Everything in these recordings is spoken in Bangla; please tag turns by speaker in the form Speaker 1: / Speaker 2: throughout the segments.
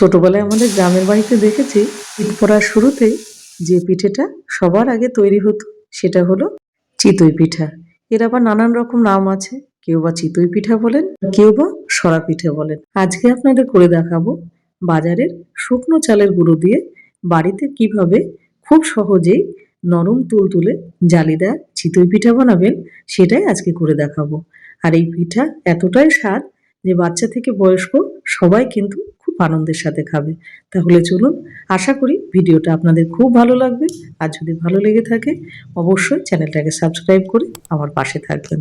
Speaker 1: ছোটবেলায় আমাদের গ্রামের বাড়িতে দেখেছি ঈদ পড়ার শুরুতেই যে পিঠেটা সবার আগে তৈরি হতো, সেটা হলো চিতই পিঠা। এর আবার নানান রকম নাম আছে, কেউ বা চিতই পিঠা বলেন, কেউ বা সরা পিঠে বলেন। আজকে আপনাদের করে দেখাবো বাজারের শুকনো চালের গুঁড়ো দিয়ে বাড়িতে কীভাবে খুব সহজেই নরম তুল তুলতুলে জালিদার চিতই পিঠা বানাবেন, সেটাই আজকে করে দেখাবো। আর এই পিঠা এতটাই স্বাদ যে বাচ্চা থেকে বয়স্ক সবাই কিন্তু আনন্দের সাথে খাবে। তাহলে চলুন, আশা করি ভিডিওটা আপনাদের খুব ভালো লাগবে। আর যদি ভালো লেগে থাকে, অবশ্যই চ্যানেলটাকে সাবস্ক্রাইব করে আমার পাশে থাকবেন।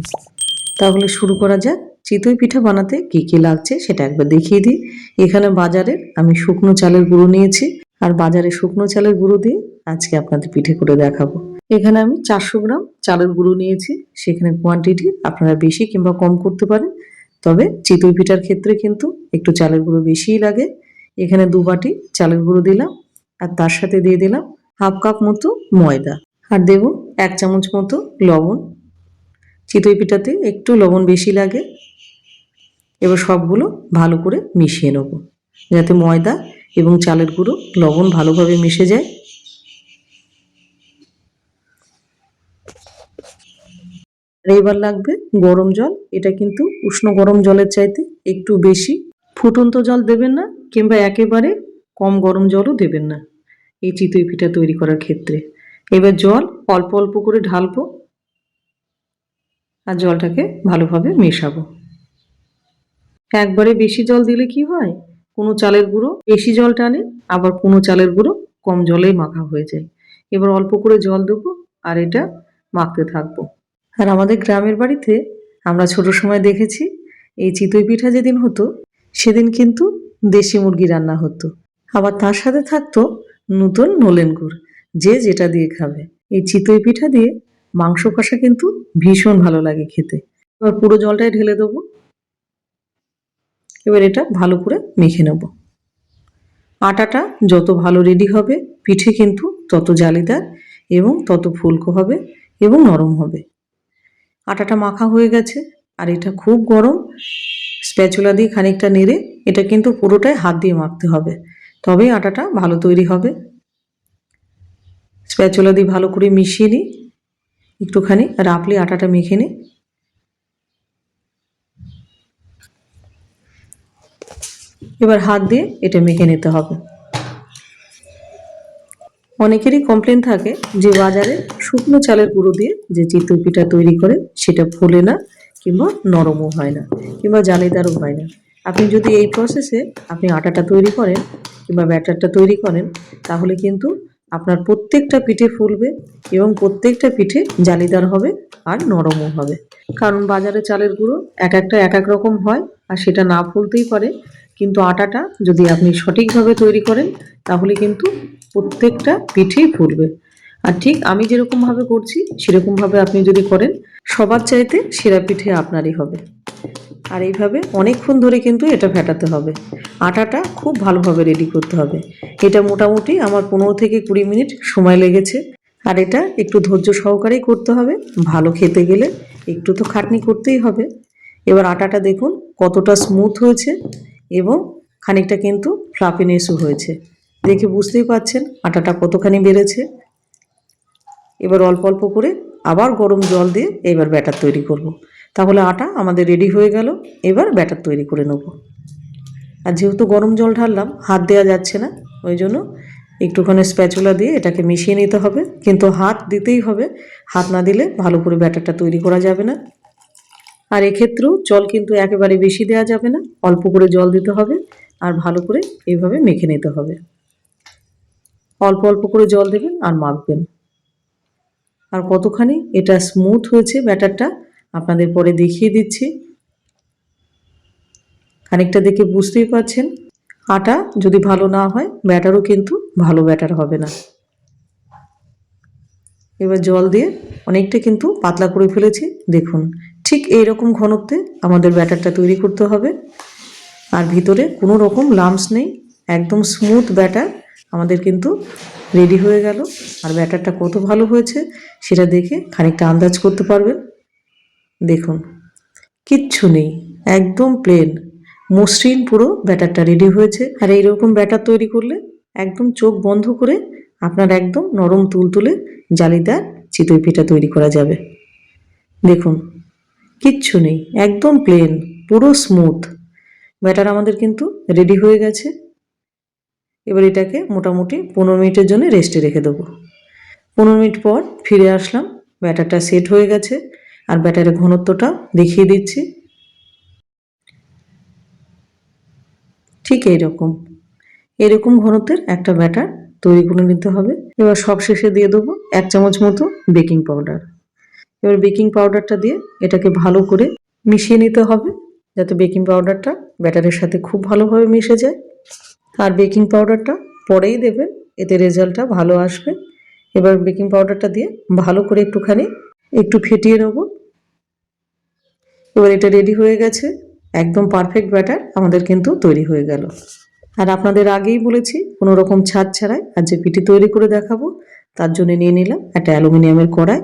Speaker 1: তাহলে শুরু করা যাক। চিতই পিঠা বানাতে কি কি লাগছে সেটা একবার দেখিয়ে দিই। এখানে বাজারে আমি শুকনো চালের গুঁড়ো নিয়েছি। আর বাজারে শুকনো চালের গুঁড়ো দিয়ে আজকে আপনাদের পিঠে করে দেখাবো। এখানে আমি চারশো গ্রাম চালের গুঁড়ো নিয়েছি। সেখানে কোয়ান্টিটি আপনারা বেশি কিংবা কম করতে পারেন। তবে চিতই পিঠার ক্ষেত্রে কিন্তু একটু চালের গুঁড়ো বেশিই লাগে। এখানে দু বাটি চালের গুঁড়ো দিলাম আর তার সাথে দিয়ে দিলাম হাফ কাপ মতো ময়দা। আর দেব এক চামচ মতো লবণ। চিতই পিঠাতে একটু লবণ বেশি লাগে। এবার সবগুলো ভালো করে মিশিয়ে নেব। যাতে ময়দা এবং চালের গুঁড়ো লবণ ভালোভাবে মিশে যায় আর এবার লাগবে, গরম জল। এটা কিন্তু উষ্ণ গরম জলের চাইতে একটু বেশি। ফুটন্ত জল দেবেন না, কিংবা একেবারে কম গরম জলও দেবেন না এই চিতই পিঠা তৈরি করার ক্ষেত্রে। এবার জল অল্প অল্প করে ঢালবো আর জলটাকে ভালোভাবে মেশাবো। একবারে বেশি জল দিলে কি হয়? কোনো চালের গুঁড়ো বেশি জল টানে, আবার কোনো চালের গুঁড়ো কম জলেই মাখা হয়ে যায়। এবার অল্প করে জল দেবো আর এটা মাখতে থাকব। আর আমাদের গ্রামের বাড়িতে আমরা ছোট সময় দেখেছি, এই চিতই পিঠা যেদিন হতো, সেদিন কিন্তু দেশি মুরগি রান্না হতো। আবার তার সাথে থাকতো নতুন নলেন গুড়, যে যেটা দিয়ে খাবে। এই চিতই পিঠা দিয়ে মাংস কষা কিন্তু ভীষণ ভালো লাগে খেতে। এবার পুরো জলটাই ঢেলে দেবো। এবার এটা ভালো করে মেখে নেব। আটাটা যত ভালো রেডি হবে, পিঠে কিন্তু তত জালিদার এবং তত ফুলকো হবে এবং নরম হবে। আটাটা মাখা হয়ে গেছে, আর এটা খুব গরম। স্প্যাচুলা দিয়ে খানিকটা নেড়ে এটা কিন্তু পুরোটাই হাত দিয়ে মাখতে হবে। তবেই আটাটা ভালো তৈরি হবে। স্প্যাচুলা দিয়ে ভালো করে মিশিয়ে নিই। একটুখানি রাপলি আটাটা মেখে নিই। এবার হাত দিয়ে এটা মেখে নিতে হবে। অনেকেরই কমপ্লেন থাকে যে বাজারে শুকনো চালের গুঁড়ো দিয়ে যে চিতই পিঠা তৈরি করে সেটা ফোলে না কিংবা নরমও হয় না কিংবা জালিদারও হয় না। আপনি যদি এই প্রসেসে আপনি আটাটা তৈরি করেন কিংবা ব্যাটারটা তৈরি করেন, তাহলে কিন্তু আপনার প্রত্যেকটা পিঠে ফুলবে এবং প্রত্যেকটা পিঠে জালিদার হবে আর নরমও হবে। কারণ বাজারে চালের গুঁড়ো এক একটা এক এক রকম হয় আর সেটা না ফুলতেই পারে। কিন্তু আটাটা যদি আপনি সঠিকভাবে তৈরি করেন, তাহলে কিন্তু প্রত্যেকটা পিঠেই ফুলবে আর ঠিক আমি যেরকমভাবে করছি, সেরকমভাবে আপনি যদি করেন, সবার চাইতে সেরা পিঠে আপনারই হবে। আর এইভাবে অনেকক্ষণ ধরে কিন্তু এটা ফেটাতে হবে। আটাটা খুব ভালোভাবে রেডি করতে হবে। এটা মোটামুটি আমার পনেরো থেকে কুড়ি মিনিট সময় লেগেছে। আর এটা একটু ধৈর্য সহকারেই করতে হবে। ভালো খেতে গেলে একটু তো খাটনি করতেই হবে। এবার আটাটা দেখুন কতটা স্মুথ হয়েছে। এবং খানিকটা কিন্তু ফ্লাফিনেসও হয়েছে। দেখে বুঝতেই পাচ্ছেন আটাটা কতখানি বেড়েছে। এবার অল্প অল্প করে আবার গরম জল দিয়ে এবার ব্যাটার তৈরি করব। তাহলে আটা আমাদের রেডি হয়ে গেল, এবার ব্যাটার তৈরি করে নেব। আর যেহেতু গরম জল ঢাললাম, হাত দেওয়া যাচ্ছে না, ওই জন্য একটুখানি স্প্যাচুলা দিয়ে এটাকে মিশিয়ে নিতে হবে। কিন্তু হাত দিতেই হবে, হাত না দিলে ভালো করে ব্যাটারটা তৈরি করা যাবে না। আর এক্ষেত্রেও জল কিন্তু একেবারে বেশি দেওয়া যাবে না। অল্প করে জল দিতে হবে আর ভালো করে এইভাবে মেখে নিতে হবে। অল্প অল্প করে জল দেবেন আর মাখবেন। আর কতখানি এটা স্মুথ হয়েছে ব্যাটারটা আপনাদের পরে দেখিয়ে দিচ্ছি। খানিকটা দেখে বুঝতেই পারছেন। আটা যদি ভালো না হয়, ব্যাটারও কিন্তু ভালো ব্যাটার হবে না। এবার জল দিয়ে অনেকটা কিন্তু পাতলা করে ফেলেছি। দেখুন ঠিক এই রকম ঘনত্বে আমাদের ব্যাটারটা তৈরি করতে হবে। আর ভিতরে কোনো রকম লামস নেই, একদম স্মুথ ব্যাটার আমাদের কিন্তু রেডি হয়ে গেল। আর ব্যাটারটা কত ভালো হয়েছে সেটা দেখে খানিকটা আন্দাজ করতে পারবেন। দেখুন, কিচ্ছু নেই, একদম প্লেন মসৃণ পুরো ব্যাটারটা রেডি হয়েছে। আর এইরকম ব্যাটার তৈরি করলে একদম চোখ বন্ধ করে আপনার একদম নরম তুলতুলে জালিদার চিতই পিঠা তৈরি করা যাবে। দেখুন কিচ্ছু নেই, একদম প্লেন পুরো স্মুথ ব্যাটার আমাদের কিন্তু রেডি হয়ে গেছে। এবার এটাকে মোটামুটি পনেরো মিনিটের জন্য রেস্টে রেখে দেবো। পনেরো মিনিট পর ফিরে আসলাম, ব্যাটারটা সেট হয়ে গেছে, আর ব্যাটারের ঘনত্বটা দেখিয়ে দিচ্ছি। ঠিক এইরকম। এরকম ঘনত্বের একটা ব্যাটার তৈরি করে নিতে হবে। এবার সব শেষে দিয়ে দেবো এক চামচ মতো বেকিং পাউডার এবার বেকিং পাউডারটা দিয়ে এটাকে ভালো করে মিশিয়ে নিতে হবে, যাতে বেকিং পাউডারটা ব্যাটারের সাথে খুব ভালোভাবে মিশে যায়। আর বেকিং পাউডারটা পরেই দেবেন, এতে রেজাল্টটা ভালো আসবে। এবার বেকিং পাউডারটা দিয়ে ভালো করে একটুখানি একটু ফেটিয়ে নেব। এবার এটা রেডি হয়ে গেছে, একদম পারফেক্ট ব্যাটার আমাদের কিন্তু তৈরি হয়ে গেল। আর আপনাদের আগেই বলেছি, কোনো রকম ছাদ ছাড়াই আর যে পিঠি তৈরি করে দেখাবো, তার জন্য নিয়ে নিলাম একটা অ্যালুমিনিয়ামের কড়াই।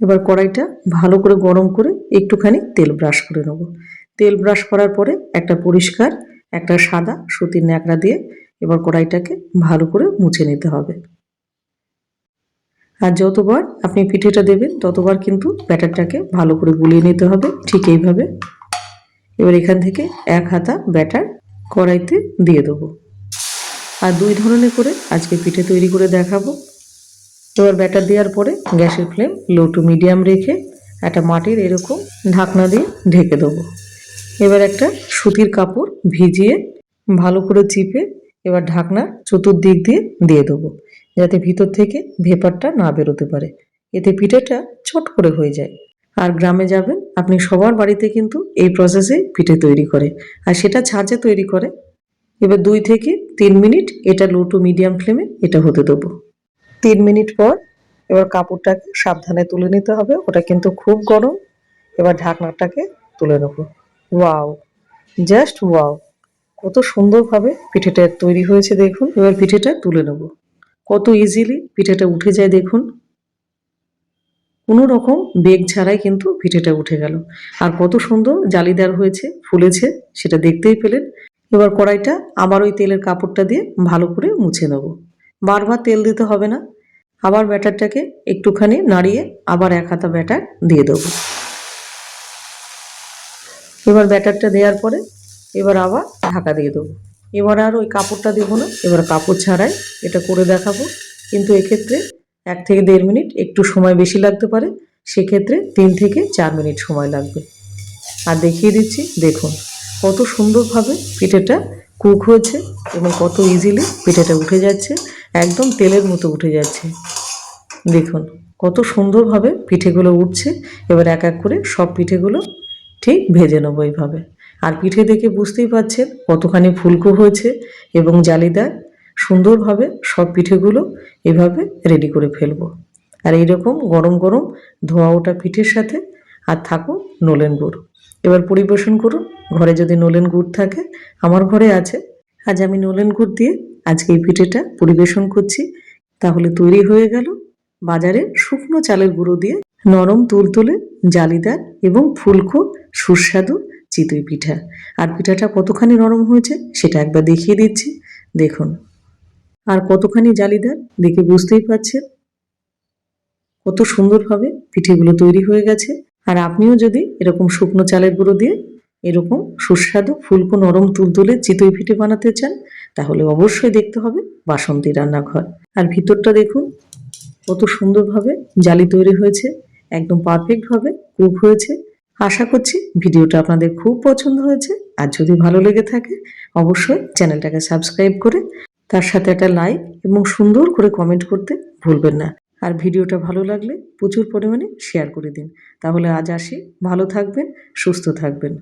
Speaker 1: এবার কড়াইটা ভালো করে গরম করে একটুখানি তেল ব্রাশ করে নেব। তেল ব্রাশ করার পরে একটা পরিষ্কার, একটা সাদা সুতির ন্যাকড়া দিয়ে এবার কড়াইটাকে ভালো করে মুছে নিতে হবে। আর যতবার আপনি পিঠেটা দেবেন, ততবার কিন্তু ব্যাটারটাকে ভালো করে গুলিয়ে নিতে হবে, ঠিক এইভাবে। এবার এখান থেকে এক হাতা ব্যাটার কড়াইতে দিয়ে দেবো। আর দুই ধরনের করে আজকে পিঠে তৈরি করে দেখাবো। এবার ব্যাটার দেওয়ার পরে গ্যাসের ফ্লেম লো টু মিডিয়াম রেখে একটা মাটির এরকম ঢাকনা দিয়ে ঢেকে দেবো। এবার একটা সুতির কাপড় ভিজিয়ে ভালো করে চিপে এবার ঢাকনা চতুর্দিক দিয়ে দিয়ে দেবো, যাতে ভিতর থেকে ভেপারটা না বেরোতে পারে। এতে পিঠেটা ছোট করে হয়ে যায়। আর গ্রামে যাবেন, আপনি সবার বাড়িতে কিন্তু এই প্রসেসে পিঠে তৈরি করে, আর সেটা ছাঁচে তৈরি করে। এবার দুই থেকে তিন মিনিট এটা লো টু মিডিয়াম ফ্লেমে এটা হতে দেবো। তিন মিনিট পর এবার কাপড়টাকে সাবধানে তুলে নিতে হবে। ওটা কিন্তু খুব গরম। এবার ঢাকনাটাকে তুলে নেব। ওয়াও! Just wow! কত সুন্দরভাবে পিঠেটা তৈরি হয়েছে দেখুন। এবার পিঠেটা তুলে নেব। কত ইজিলি পিঠেটা উঠে যায় দেখুন। কোনো রকম বেগ ছাড়াই কিন্তু পিঠেটা উঠে গেল। আর কত সুন্দর জালিদার হয়েছে, ফুলেছে, সেটা দেখতেই পেলেন। এবার কড়াইটা আবার ওই তেলের কাপড়টা দিয়ে ভালো করে মুছে নেব। বারবার তেল দিতে হবে না। আবার ব্যাটারটাকে একটুখানি নাড়িয়ে আবার এক হাতা ব্যাটার দিয়ে দেবো। এবার ব্যাটারটা দেওয়ার পরে এবার আবার ঢাকা দিয়ে দেবো। এবার আর ওই কাপড়টা দেবো না, এবার কাপড় ছাড়াই এটা করে দেখাবো। কিন্তু এক্ষেত্রে এক থেকে দেড় মিনিট একটু সময় বেশি লাগতে পারে, সেক্ষেত্রে তিন থেকে চার মিনিট সময় লাগবে। আর দেখিয়ে দিচ্ছি, দেখুন কত সুন্দরভাবে পিঠেটা কুক হয়েছে এবং কত ইজিলি পিঠেটা উঠে যাচ্ছে। একদম তেলের মতো উঠে যাচ্ছে। দেখুন, কত সুন্দরভাবে পিঠেগুলো উঠছে। এবার এক এক করে সব পিঠেগুলো ঠিক ভেজে নেব এইভাবে। আর পিঠে দেখে বুঝতেই পাচ্ছেন কতখানি ফুলকো হয়েছে এবং জালিদার সুন্দরভাবে সব পিঠেগুলো এভাবে রেডি করে ফেলব। আর এইরকম গরম গরম ধোয়া ওটা পিঠের সাথে আর থাকো নোলেন গুড়। এবার পরিবেশন করুন। ঘরে যদি নোলেন গুড় থাকে, আমার ঘরে আছে। আজ আমি নোলেন গুড় দিয়ে আজকে এই পিঠেটা পরিবেশন করছি। তাহলে তৈরি হয়ে গেল বাজারে শুকনো চালের গুঁড়ো দিয়ে নরম তুলতুলে জালিদার এবং ফুলকো সুস্বাদু চিতই পিঠা। আর পিঠাটা কতখানি নরম হয়েছে সেটা একবার দেখিয়ে দিচ্ছি। দেখুন। আর কতখানি জালিদার দেখে বুঝতেই পারছেন। কত সুন্দরভাবে পিঠেগুলো তৈরি হয়ে গেছে। আর আপনিও যদি এরকম শুকনো চালের গুঁড়ো দিয়ে এরকম সুস্বাদু ফুলকো নরম তুলতুলে চিতই পিঠে বানাতে চান, তাহলে অবশ্যই দেখতে হবে বাসন্তী রান্নাঘর। আর ভিতরটা দেখুন, কত সুন্দরভাবে জালি তৈরি হয়েছে, একদম পারফেক্টভাবে কুক হয়েছে। আশা করছি ভিডিওটা আপনাদের খুব পছন্দ হয়েছে। আর যদি ভালো লেগে থাকে, অবশ্যই চ্যানেলটাকে সাবস্ক্রাইব করে তার সাথে একটা লাইক এবং সুন্দর করে কমেন্ট করতে ভুলবেন না। আর ভিডিওটা ভালো লাগলে প্রচুর পরিমাণে শেয়ার করে দিন। তাহলে আজ আসি, ভালো থাকবেন, সুস্থ থাকবেন।